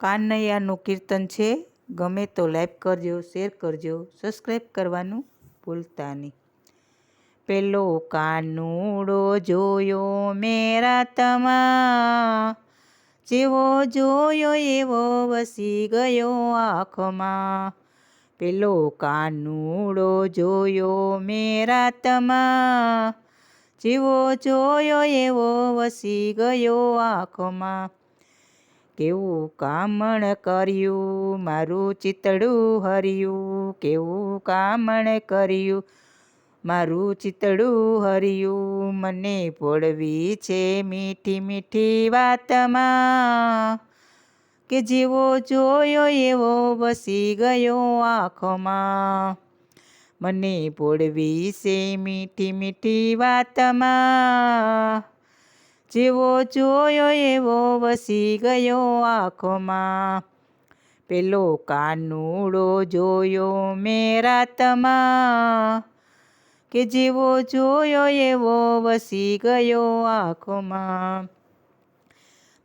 કાનૈયાનું કીર્તન છે. ગમે તો લાઈક કરજો, શેર કરજો સબસ્ક્રાઈબ કરવાનું ભૂલતા નહીં. પેલો કાનુડો જોયો મેરા તમા, જેવો જોયો એવો વસી ગયો આંખમાં. પેલો કાનુડો જોયો મેરા તમા, જેવો જોયો એવો વસી ગયો આંખમાં. કેવું કામણ કર્યું? મારું ચિતડું હર્યું. કેવું કામણ કર્યું? મારું ચિતડું હર્યું. મને પોળવી છે મીઠી મીઠી વાતમાં કે જેવો જોયો એવો વસી ગયો આંખમાં. મને પોળવી છે મીઠી મીઠી વાતમાં જેવો જોયો એવો વસી ગયો આંખોમાં. પેલો કાનુડો જોયો મેં રાતમાં કે જેવો જોયો એવો વસી ગયો આંખોમાં.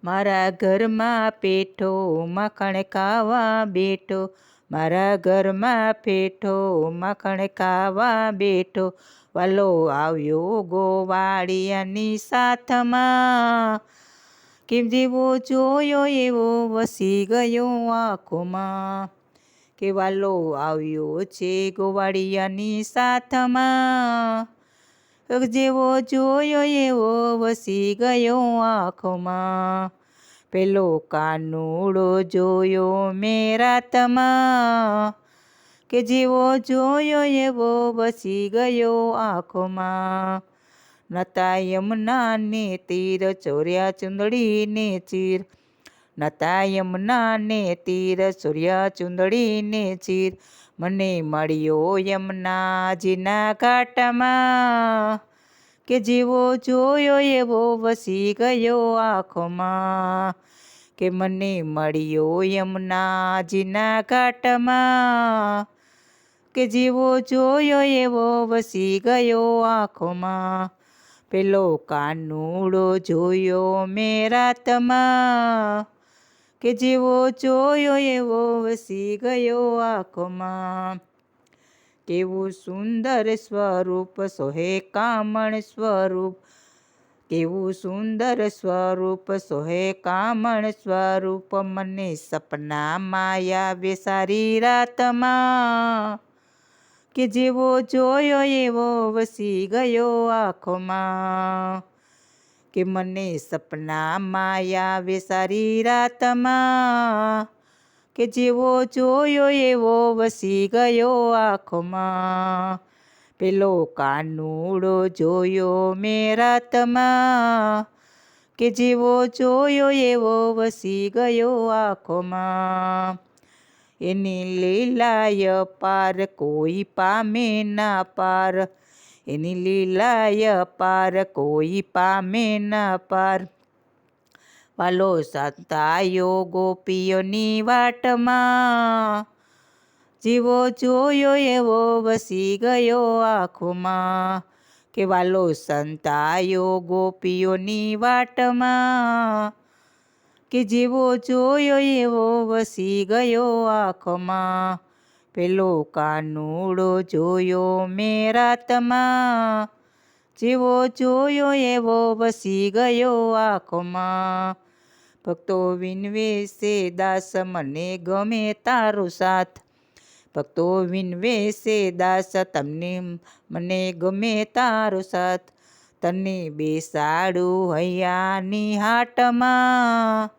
મારા ઘરમાં પેઠો માખણ ખાવા બેઠો મારા ઘરમાં પેઠો માખણ ખાવા બેઠો. વાલો આવ્યો ગોવાળિયાની સાથમાં. કેમ જેવો જોયો એવો વસી ગયો આંખોમાં. કે વાલો આવ્યો છે ગોવાળિયાની સાથમાં. જેવો જોયો એવો વસી ગયો આંખોમાં. પેલો કાનુડો જોયો મેં રાતમાં કે જેવો જોયો એવો વસી ગયો આંખોમાં. નતા યમુનાને તીર ચોર્યા ચુંદડીને ચીર. નતા યમુનાને તીર ચોર્યા ચુંદડીને ચીર. મને મળ્યો યમુનાજીના ઘાટમાં. કે જેવો જોયો એવો વસી ગયો આંખમાં, કે મને મળ્યો યમુનાજીના ઘાટમાં, કે જેવો જોયો એવો વસી ગયો આંખમાં. પેલો કાનુડો જોયો મેં રાતમાં કે જેવો જોયો એવો વસી ગયો આંખોમાં. કેવું સુંદર સ્વરૂપ, સોહે કામણ સ્વરૂપ. કેવું સુંદર સ્વરૂપ, સોહે કામણ સ્વરૂપ, મને સપના માયા સારી રાતમાં. કે જેવો જોયો એવો વસી ગયો આંખોમાં. કે મને સપના માયા સારી રાતમાં. કે જેવો જોયો એવો વસી ગયો આંખમાં. પેલો કાનુડો જોયો મેં કે જેવો જોયો એવો વસી ગયો આંખમાં. એની લીલાય પાર કોઈ પામે ના પાર. એની લીલાય પાર કોઈ પામે ના પાર. વાલો સંતાયો ગોપીઓની વાટમાં. જીવો જોયો એવો વસી ગયો આંખોમાં. કે વાલો સંતાયો ગોપીઓની વાટમાં. કે જીવો જોયો એવો વસી ગયો આંખમાં. પેલો કાનુડો જોયો મેં રાતમાં જેવો જોયો એવો વસી ગયો આંખમાં. ભક્તો વિનવે સે દાસ, મને ગમે તારો સાથ. ભક્તો વિનવે સે દાસ, તમને મને ગમે તારો સાથ. તને બેસાડું હૈયાની હાટમાં,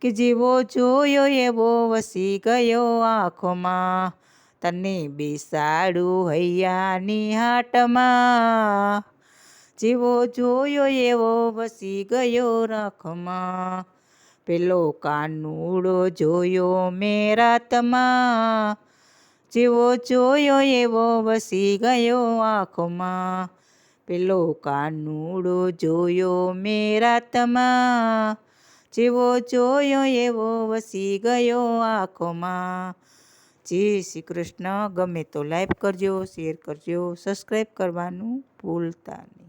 કે જેવો જોયો એવો વસી ગયો આંખોમાં. તને બેસાડું હૈયાની હાટમાં, જેવો જોયો એવો વસી ગયો રાખમાં પેલો કાનુડો જોયો મેં રાતમાં જેવો જોયો એવો વસી ગયો આંખમાં. પેલો કાનુડો જોયો મેં રાતમાં જેવો જોયો એવો વસી ગયો આંખોમાં. જય શ્રી કૃષ્ણ. ગમે તો લાઈક કરજો, શેર કરજો, સબસ્ક્રાઈબ કરવાનું ભૂલતા નહીં.